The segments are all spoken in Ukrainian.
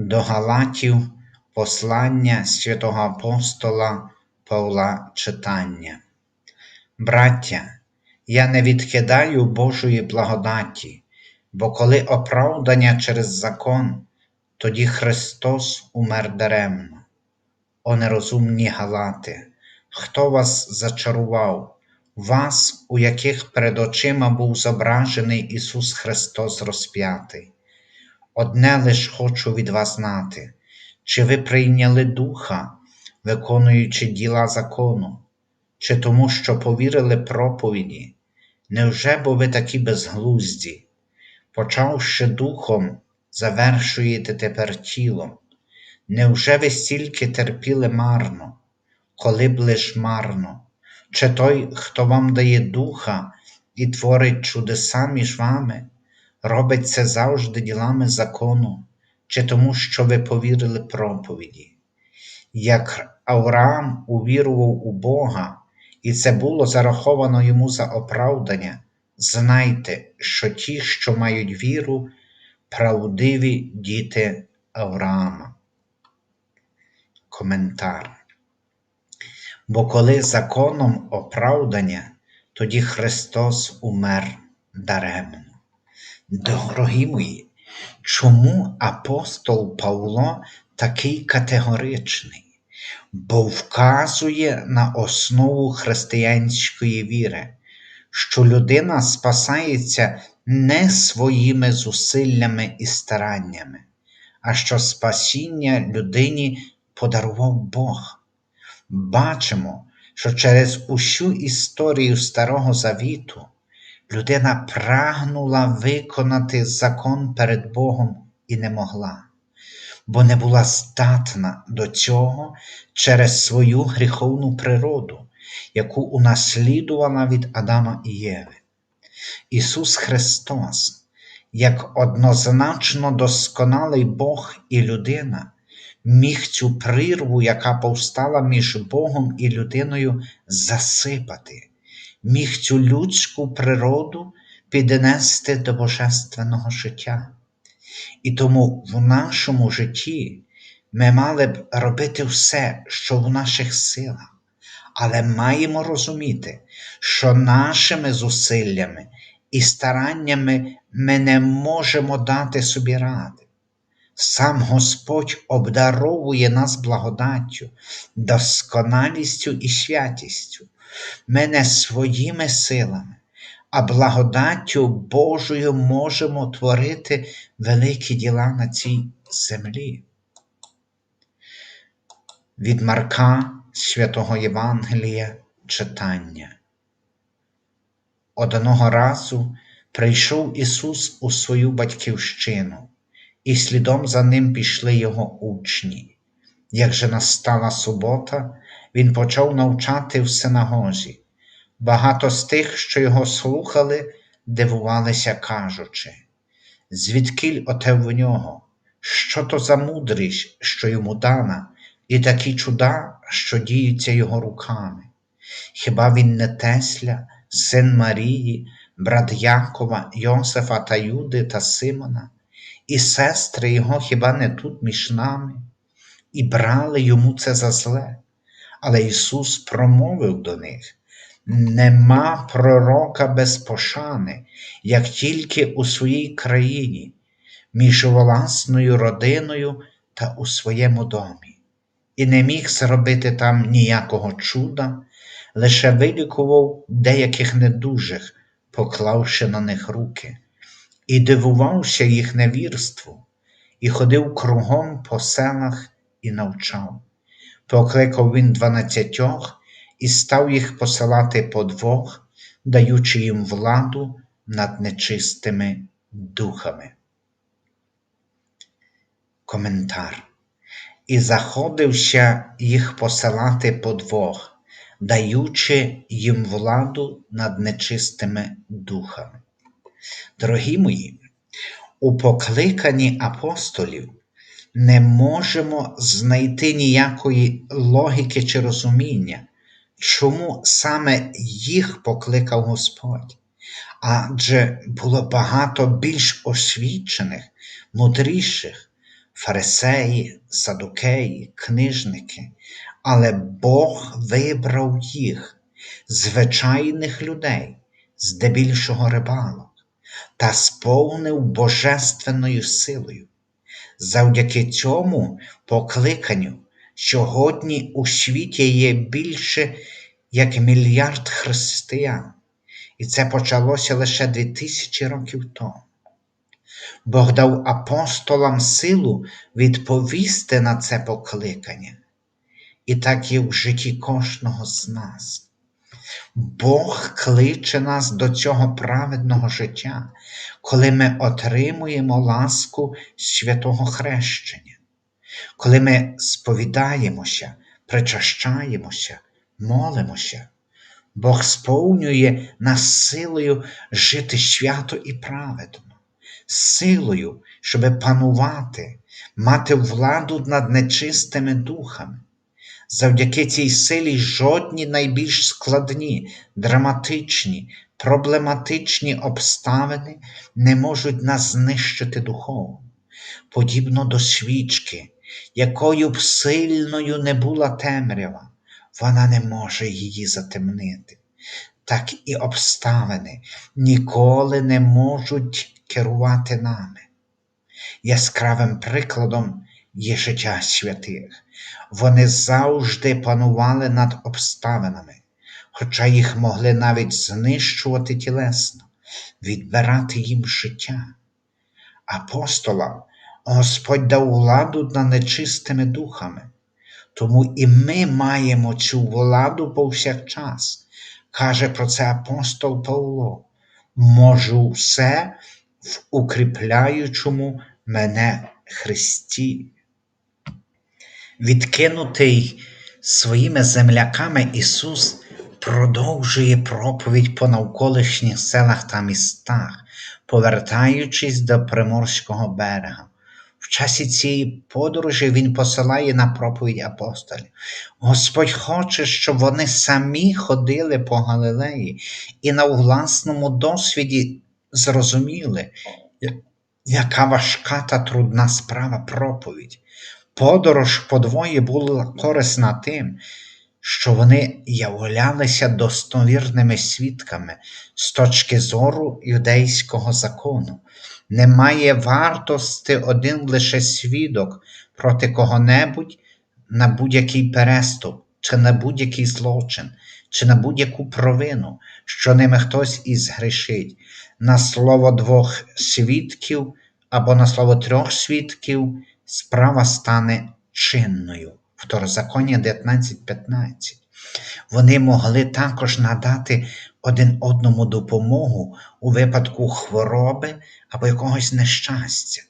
До Галатів Послання святого апостола Павла читання. Браття, я не відкидаю Божої благодаті, бо коли оправдання через закон, тоді Христос умер даремно. О нерозумні галати, хто вас зачарував, вас, у яких перед очима був зображений Ісус Христос розп'ятий. Одне лиш хочу від вас знати, чи ви прийняли Духа, виконуючи діла закону, чи тому, що повірили проповіді, невже бо ви такі безглузді, почавши духом, завершуєте тепер тілом? Невже ви стільки терпіли марно, коли б лиш марно, чи той, хто вам дає духа і творить чудеса між вами? Робить це завжди ділами закону, чи тому, що ви повірили проповіді. Як Авраам увірував у Бога, і це було зараховано йому за оправдання, знайте, що ті, що мають віру, правдиві діти Авраама. Коментар. Бо коли законом оправдання, тоді Христос умер даремно. Дорогі мої, чому апостол Павло такий категоричний? Бо вказує на основу християнської віри, що людина спасається не своїми зусиллями і стараннями, а що спасіння людині подарував Бог. Бачимо, що через усю історію Старого Завіту людина прагнула виконати закон перед Богом і не могла, бо не була здатна до цього через свою гріховну природу, яку унаслідувала від Адама і Єви. Ісус Христос, як однозначно досконалий Бог і людина, міг цю прірву, яка повстала між Богом і людиною, засипати міг цю людську природу піднести до божественного життя. І тому в нашому житті ми мали б робити все, що в наших силах, але маємо розуміти, що нашими зусиллями і стараннями ми не можемо дати собі ради. Сам Господь обдаровує нас благодаттю, досконалістю і святістю, ми не своїми силами, а благодаттю Божою можемо творити великі діла на цій землі. Від Марка Святого Євангелія читання. Одного разу прийшов Ісус у свою батьківщину, і слідом за ним пішли Його учні. Як же настала субота, він почав навчати в синагозі. Багато з тих, що його слухали, дивувалися, кажучи, звідкіль оте в нього, що то за мудрість, що йому дана, і такі чуда, що діються його руками. Хіба він не Тесля, син Марії, брат Якова, Йосифа та Юди та Симона, і сестри його хіба не тут між нами, і брали йому це за зле? Але Ісус промовив до них: нема пророка без пошани, як тільки у своїй країні, між власною родиною та у своєму домі, і не міг зробити там ніякого чуда, лише вилікував деяких недужих, поклавши на них руки, і дивувався їх невірству, і ходив кругом по селах і навчав. Покликав він дванадцятьох і став їх посилати по двох, даючи їм владу над нечистими духами. Коментар. і заходився їх посилати по двох, даючи їм владу над нечистими духами. Дорогі мої, у покликанні апостолів не можемо знайти ніякої логіки чи розуміння, чому саме їх покликав Господь. Адже було багато більш освічених, мудріших фарисеї, садукеї, книжники, але Бог вибрав їх, звичайних людей, здебільшого рибалок, та сповнив божественною силою. Завдяки цьому покликанню сьогодні у світі є більше як мільярд християн, і це почалося лише дві тисячі років тому. Бог дав апостолам силу відповісти на це покликання, і так і в житті кожного з нас. Бог кличе нас до цього праведного життя, коли ми отримуємо ласку святого хрещення, коли ми сповідаємося, причащаємося, молимося. Бог сповнює нас силою жити свято і праведно, силою, щоб панувати, мати владу над нечистими духами. Завдяки цій силі жодні найбільш складні, драматичні, проблематичні обставини не можуть нас знищити духовно, подібно до свічки, якою б сильною не була темрява, вона не може її затемнити. Так і обставини ніколи не можуть керувати нами. Яскравим прикладом є життя святих. Вони завжди панували над обставинами, хоча їх могли навіть знищувати тілесно, відбирати їм життя. Апостолам Господь дав владу над нечистими духами, тому і ми маємо цю владу повсякчас. Каже про це апостол Павло. Можу все в укріпляючому мене Христі. Відкинутий своїми земляками Ісус продовжує проповідь по навколишніх селах та містах, повертаючись до Приморського берега. В часі цієї подорожі Він посилає на проповідь апостолів. Господь хоче, щоб вони самі ходили по Галилеї і на власному досвіді зрозуміли, яка важка та трудна справа проповідь. Подорож подвоє була корисна тим, що вони являлися достовірними свідками з точки зору юдейського закону. Немає вартості один лише свідок проти кого-небудь на будь-який переступ, чи на будь-який злочин, чи на будь-яку провину, що ними хтось і згрішить, на слово двох свідків або на слово трьох свідків справа стане чинною. Второзаконня 19.15. Вони могли також надати один одному допомогу у випадку хвороби або якогось нещастя,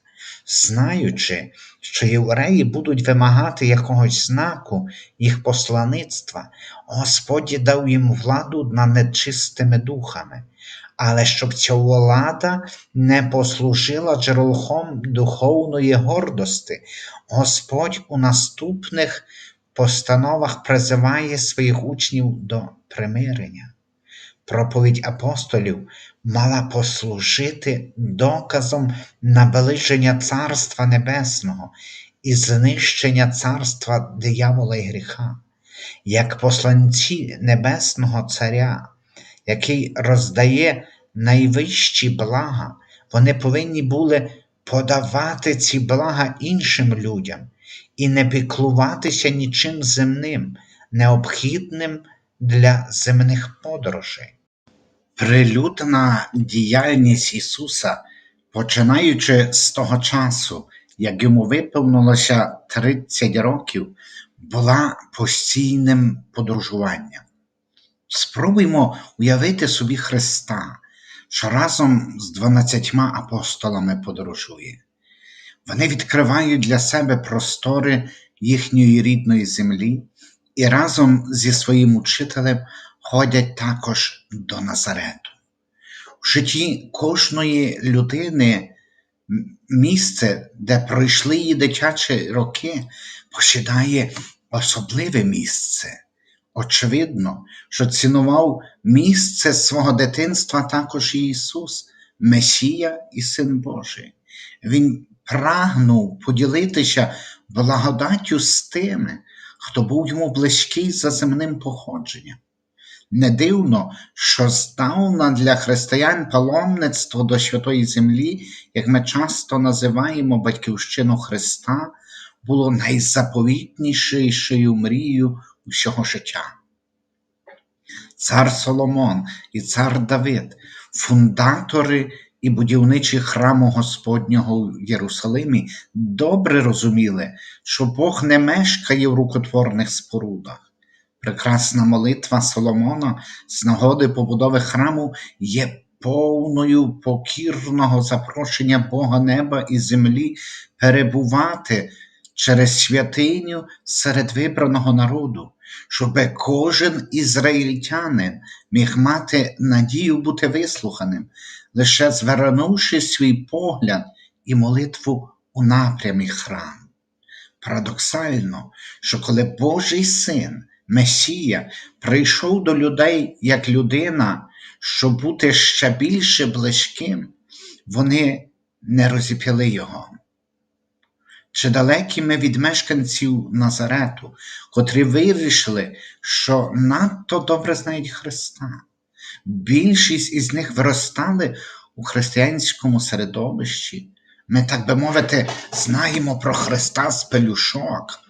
знаючи, що євреї будуть вимагати якогось знаку їх послаництва, Господь дав їм владу над нечистими духами, але щоб ця влада не послужила джерелом духовної гордості, Господь у наступних постановах призиває своїх учнів до примирення. Проповідь апостолів мала послужити доказом наближення Царства Небесного і знищення царства диявола і гріха, як посланці Небесного Царя, який роздає найвищі блага, вони повинні були подавати ці блага іншим людям і не піклуватися нічим земним, необхідним для земних подорожей. Прилюдна діяльність Ісуса, починаючи з того часу, як йому виповнилося 30 років, була постійним подорожуванням. Спробуймо уявити собі Христа, що разом з дванадцятьма апостолами подорожує. Вони відкривають для себе простори їхньої рідної землі і разом зі своїм учителем ходять також до Назарету. В житті кожної людини місце, де пройшли її дитячі роки, посідає особливе місце. Очевидно, що цінував місце свого дитинства також Ісус, Месія і Син Божий. Він прагнув поділитися благодаттю з тими, хто був йому близький за земним походженням. Не дивно, що здавна для християн паломництво до Святої Землі, як ми часто називаємо Батьківщину Христа, було найзаповітнішою мрією усього життя. Цар Соломон і цар Давид, фундатори і будівничі храму Господнього в Єрусалимі, добре розуміли, що Бог не мешкає в рукотворних спорудах. Прекрасна молитва Соломона з нагоди побудови храму є повною покірного запрошення Бога неба і землі перебувати через святиню серед вибраного народу, щоб кожен ізраїльтянин міг мати надію бути вислуханим, лише звернувши свій погляд і молитву у напрямі храму. Парадоксально, що коли Божий син, Месія, прийшов до людей як людина, щоб бути ще більше близьким, вони не розіп'яли його. Чи далекі ми від мешканців Назарету, котрі вирішили, що надто добре знають Христа. Більшість із них виростали у християнському середовищі. Ми, так би мовити, знаємо про Христа з пелюшок.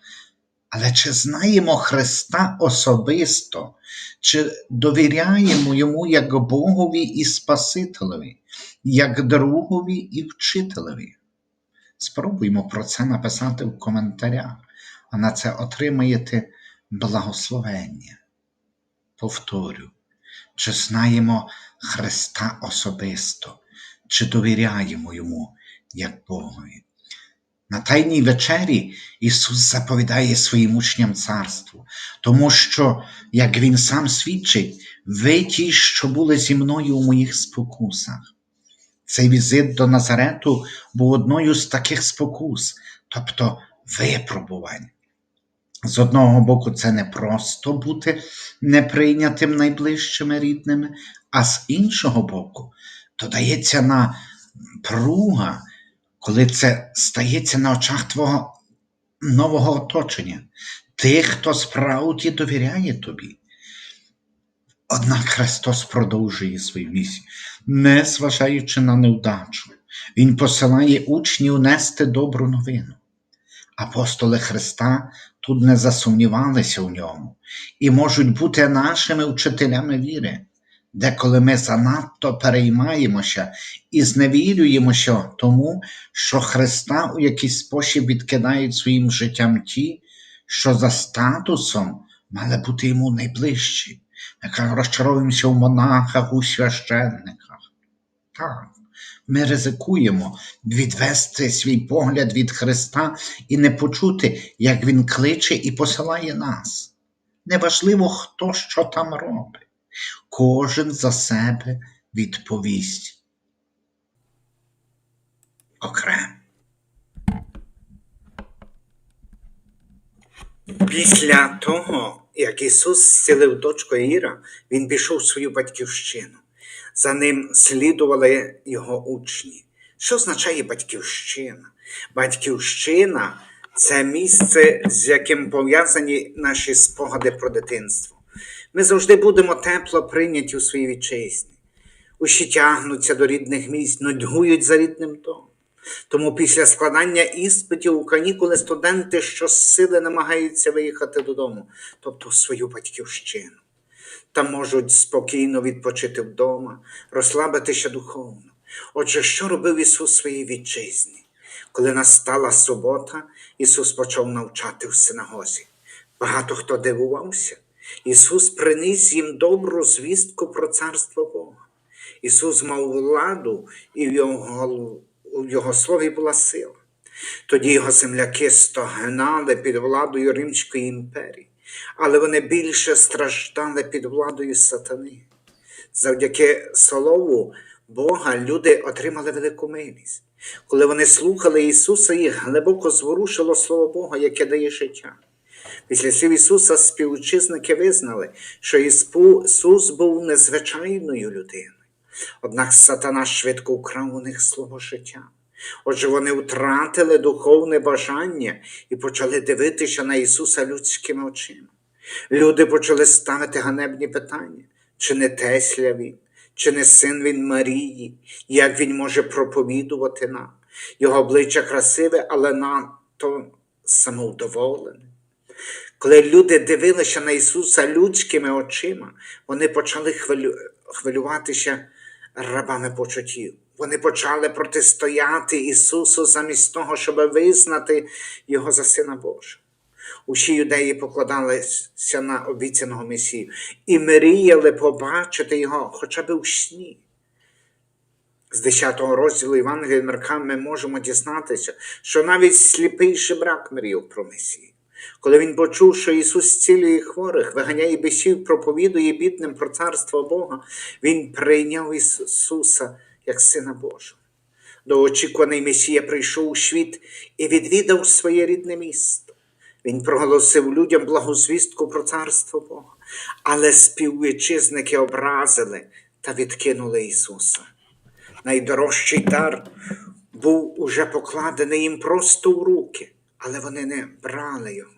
Але чи знаємо Христа особисто, чи довіряємо Йому як Богові і Спасителеві, як другові і вчителеві? Спробуймо про це написати в коментарях, а на це отримаєте благословення. Повторю, чи знаємо Христа особисто, чи довіряємо Йому як Богові? На Тайній вечері Ісус заповідає своїм учням царство, тому що, як Він сам свідчить, ви ті, що були зі мною у моїх спокусах. Цей візит до Назарету був одною з таких спокус, тобто випробувань. З одного боку, це не просто бути неприйнятим найближчими рідними, а з іншого боку, додається на пруга, коли це стається на очах твого нового оточення, тих, хто справді довіряє тобі. Однак Христос продовжує свою місію, не зважаючи на невдачу. Він посилає учнів нести добру новину. Апостоли Христа тут не засумнівалися в ньому і можуть бути нашими вчителями віри, деколи ми занадто переймаємося і зневірюємося тому, що Христа у якийсь спосіб відкидають своїм життям ті, що за статусом мали бути йому найближчі. Ми розчаровуємося в монахах, у священниках. Так, ми ризикуємо відвести свій погляд від Христа і не почути, як Він кличе і посилає нас. Неважливо, хто що там робить. Кожен за себе відповість окремо. Після того, як Ісус зцілив дочку Іра, Він пішов в свою батьківщину. За ним слідували його учні. Що означає батьківщина? Батьківщина це місце, з яким пов'язані наші спогади про дитинство. Ми завжди будемо тепло прийняті у своїй вітчизні. Усі тягнуться до рідних місць, нудьгують за рідним домом. Тому після складання іспитів у канікули студенти щосили намагаються виїхати додому, тобто в свою батьківщину. Там можуть спокійно відпочити вдома, розслабитися духовно. Отже, що робив Ісус своїй вітчизні? Коли настала субота, Ісус почав навчати в синагозі. Багато хто дивувався. Ісус приніс їм добру звістку про царство Бога. Ісус мав владу, і в його, в його слові була сила. Тоді його земляки стогнали під владою Римської імперії, але вони більше страждали під владою сатани. Завдяки слову Бога люди отримали велику милість. Коли вони слухали Ісуса, їх глибоко зворушило Слово Бога, яке дає життя. Після слів Ісуса співучасники визнали, що Ісус був незвичайною людиною. Однак сатана швидко украв у них слово життя. Отже, вони втратили духовне бажання і почали дивитися на Ісуса людськими очима. Люди почали ставити ганебні питання, чи не Тесля він, чи не син він Марії, як він може проповідувати нам. Його обличчя красиве, але надто самовдоволене. Коли люди дивилися на Ісуса людськими очима, вони почали хвилю... хвилюватися рабами почуттів. Вони почали протистояти Ісусу замість того, щоб визнати Його за Сина Божого. Усі юдеї покладалися на обіцяного Месію і мріяли побачити його хоча б у сні. З 10 розділу Євангелія Марка ми можемо дізнатися, що навіть сліпий шибрак мріяв про Месію. Коли він почув, що Ісус зцілює хворих, виганяє бісів, проповідує бідним про царство Бога, Він прийняв Ісуса як Сина Божого. Доочікуваний Месія прийшов у світ і відвідав своє рідне місто. Він проголосив людям благозвістку про царство Бога, але співвітчизники образили та відкинули Ісуса. Найдорожчий дар був уже покладений їм просто у руки, але вони не брали його.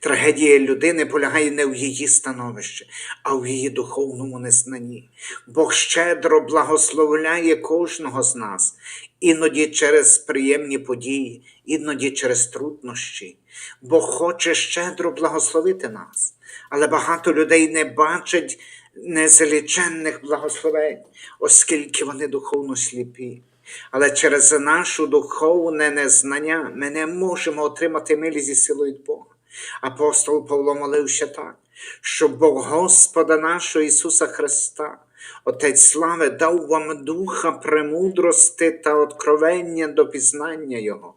Трагедія людини полягає не в її становищі, а в її духовному незнанні. Бог щедро благословляє кожного з нас, іноді через приємні події, іноді через труднощі. Бог хоче щедро благословити нас, але багато людей не бачать незаліченних благословень, оскільки вони духовно сліпі. Але через нашу духовне незнання ми не можемо отримати милість і силу від Бога. Апостол Павло молився так, щоб Бог Господа нашого Ісуса Христа, Отець слави, дав вам духа премудрости та откровення до пізнання Його,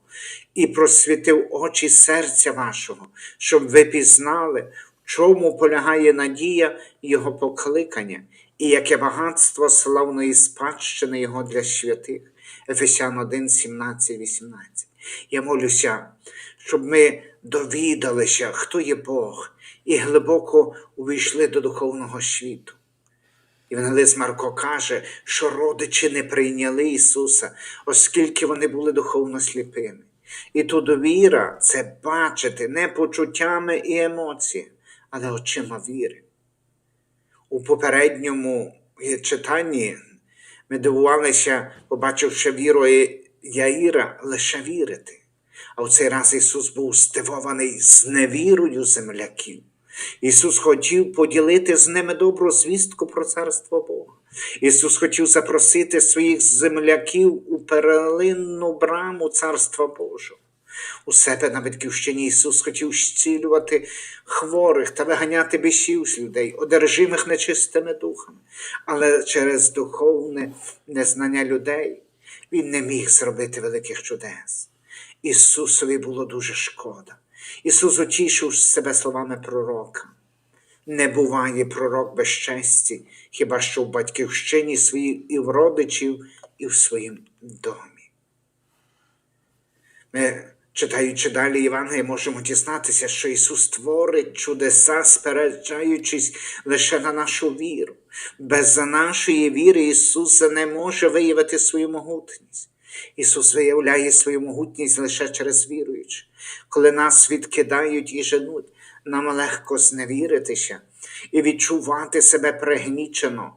і просвітив очі серця вашого, щоб ви пізнали, в чому полягає надія Його покликання, і яке багатство славної спадщини Його для святих. Ефесян 1, 17, 18. Я молюся, щоб ми довідалися, хто є Бог, і глибоко увійшли до духовного світу. Євангелист Марко каже, що родичі не прийняли Ісуса, оскільки вони були духовно сліпими. І тут довіра це бачити не почуттями і емоціями, але очима віри. У попередньому читанні ми дивувалися, побачивши віру Яїра, лише вірити. А в цей раз Ісус був здивований з невірою земляків. Ісус хотів поділити з ними добру звістку про царство Бога. Ісус хотів запросити своїх земляків у перелинну браму Царства Божого. У себе на батьківщині Ісус хотів зцілювати хворих та виганяти бісів з людей, одержимих нечистими духами, але через духовне незнання людей Він не міг зробити великих чудес. Ісусові було дуже шкода. Ісус утішив себе словами пророка. Не буває пророк без честі, хіба що в батьківщині своїй і в родичів, і в своїм домі. Ми, читаючи далі Євангелія, можемо дізнатися, що Ісус творить чудеса, спереджаючись лише на нашу віру. Без нашої віри Ісус не може виявити свою могутність. Ісус виявляє свою могутність лише через віруючи. Коли нас відкидають і женуть, нам легко зневіритися і відчувати себе пригнічено.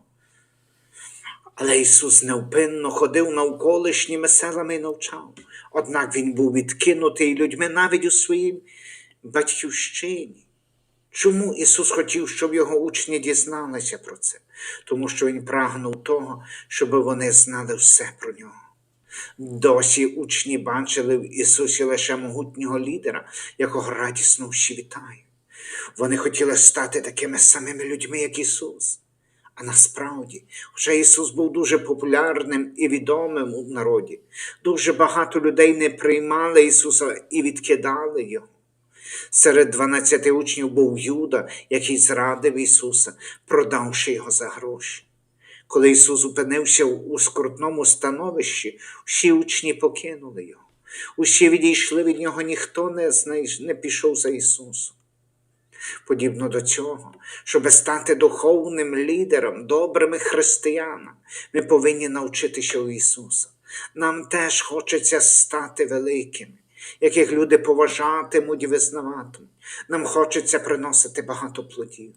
Але Ісус невпинно ходив навколишніми селами і навчав. Однак Він був відкинутий людьми навіть у своїй батьківщині. Чому Ісус хотів, щоб його учні дізналися про це? Тому що Він прагнув того, щоб вони знали все про нього. Досі учні бачили в Ісусі лише могутнього лідера, якого радісно всі вітають. Вони хотіли стати такими самими людьми, як Ісус. А насправді, хоча Ісус був дуже популярним і відомим у народі, дуже багато людей не приймали Ісуса і відкидали Його. Серед дванадцяти учнів був Юда, який зрадив Ісуса, продавши його за гроші. Коли Ісус опинився у скрутному становищі, всі учні покинули його. Усі відійшли від нього, ніхто не, не пішов за Ісусом. Подібно до цього, щоб стати духовним лідером, добрими християнами, ми повинні навчитися у Ісуса. Нам теж хочеться стати великими, яких люди поважатимуть і визнаватимуть. Нам хочеться приносити багато плодів.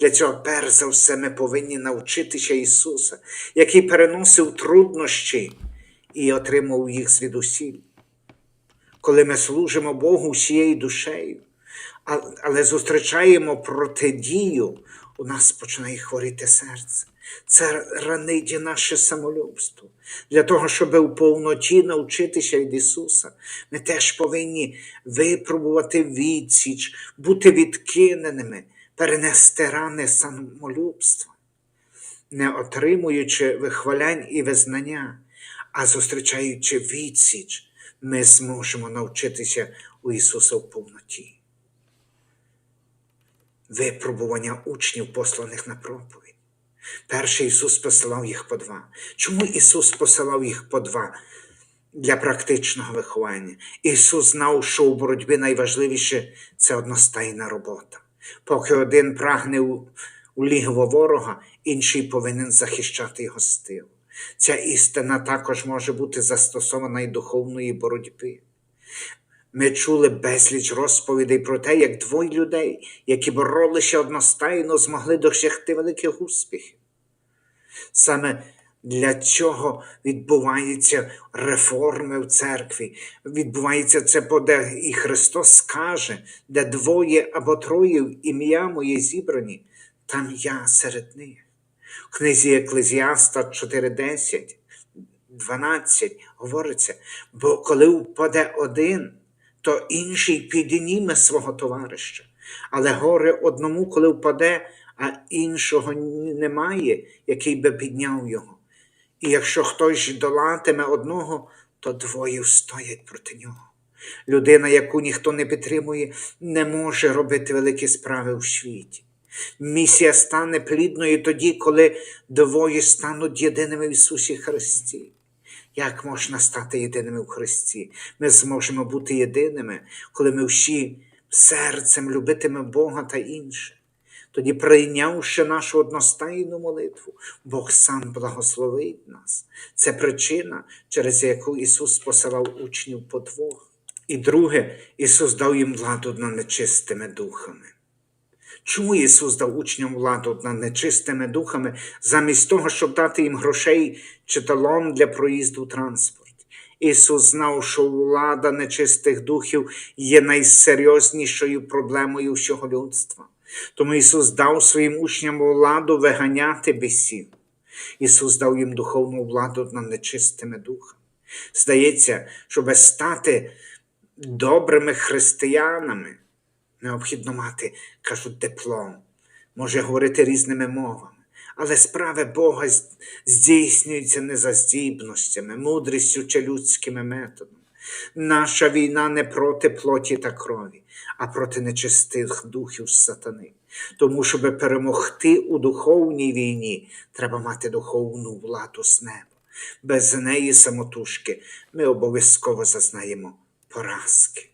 Для цього, перш за все, ми повинні навчитися Ісуса, який переносив труднощі і отримав їх звідусіль. Коли ми служимо Богу всією душею, але зустрічаємо протидію, у нас починає хворіти серце. Це ранить наше самолюбство. Для того, щоб у повноті навчитися від Ісуса, ми теж повинні випробувати відсіч, бути відкиненими, перенести рани самолюбства, не отримуючи вихвалянь і визнання, а зустрічаючи відсіч, ми зможемо навчитися у Ісуса в повноті випробування учнів, посланих на проповідь. Перший Ісус посилав їх по два. Чому Ісус посилав їх по два? Для практичного виховання. Ісус знав, що у боротьбі найважливіше це одностайна робота. Поки один прагне у, лігво ворога, інший повинен захищати його з тилу. Ця істина також може бути застосована і духовної боротьби. Ми чули безліч розповідей про те, як двоє людей, які боролися одностайно, змогли досягти великих успіхів. Саме для чого відбуваються реформи в церкві. Відбувається це, де і Христос скаже, де двоє або троє ім'я моє зібрані, там я серед них. В книзі Еклезіаста 4.10, 12 говориться, бо коли впаде один, то інший підніме свого товариша. Але горе одному, коли впаде, а іншого немає, який би підняв його. І якщо хтось долатиме одного, то двоє встоять проти нього. Людина, яку ніхто не підтримує, не може робити великі справи в світі. Місія стане плідною тоді, коли двоє стануть єдиними в Ісусі Христі. Як можна стати єдиними в Христі? Ми зможемо бути єдиними, коли ми всі серцем любитимемо Бога та інше. Тоді, прийнявши нашу одностайну молитву, Бог сам благословить нас. Це причина, через яку Ісус посилав учнів по двох. І друге, Ісус дав їм владу над нечистими духами. Чому Ісус дав учням владу над нечистими духами, замість того, щоб дати їм грошей чи талон для проїзду в транспорті? Ісус знав, що влада нечистих духів є найсерйознішою проблемою всього людства. Тому Ісус дав своїм учням владу виганяти бісів. Ісус дав їм духовну владу над нечистими духами. Здається, щоб стати добрими християнами, необхідно мати, кажуть, диплом, може говорити різними мовами. Але справи Бога здійснюються не за здібностями, мудрістю чи людськими методами. Наша війна не проти плоті та крові, а проти нечистих духів сатани. Тому, щоб перемогти у духовній війні, треба мати духовну владу з неба. Без неї самотужки ми обов'язково зазнаємо поразки.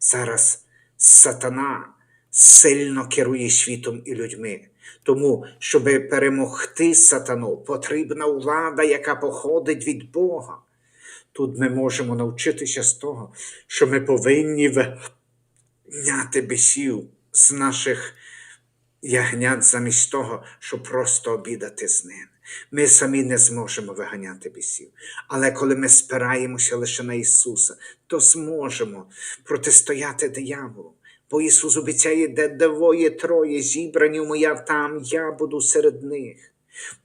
Зараз сатана сильно керує світом і людьми. Тому, щоб перемогти сатану, потрібна влада, яка походить від Бога. Тут ми можемо навчитися з того, що ми повинні виганяти бісів з наших ягнят замість того, щоб просто обідати з ними. Ми самі не зможемо виганяти бісів. Але коли ми спираємося лише на Ісуса, то зможемо протистояти дияволу. Бо Ісус обіцяє, де двоє троє зібрані моя там, я буду серед них.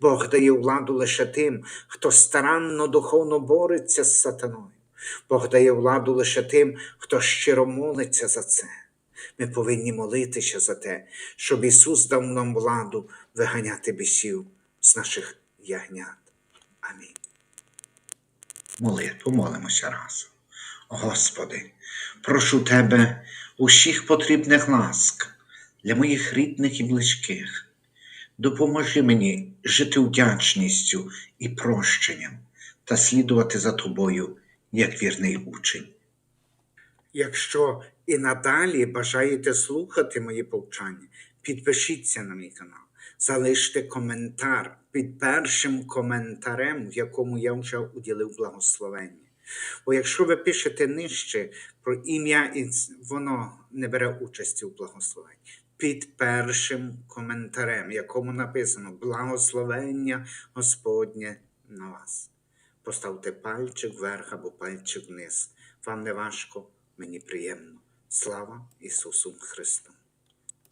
Бог дає владу лише тим, хто старанно духовно бореться з сатаною. Бог дає владу лише тим, хто щиро молиться за це. Ми повинні молитися за те, щоб Ісус дав нам владу виганяти бісів з наших ягнят. Амінь. Молитву молимося разом. Господи, прошу Тебе усіх потрібних ласк для моїх рідних і близьких. Допоможи мені жити вдячністю і прощенням та слідувати за Тобою як вірний учень. Якщо і надалі бажаєте слухати мої повчання, підпишіться на мій канал, залиште коментар під першим коментарем, в якому я вже уділив благословення. Бо якщо ви пишете нижче про ім'я, воно не бере участі у благословенні. Під першим коментарем, якому написано благословення Господнє на вас. Поставте пальчик вверх або пальчик вниз. Вам не важко, мені приємно. Слава Ісусу Христу!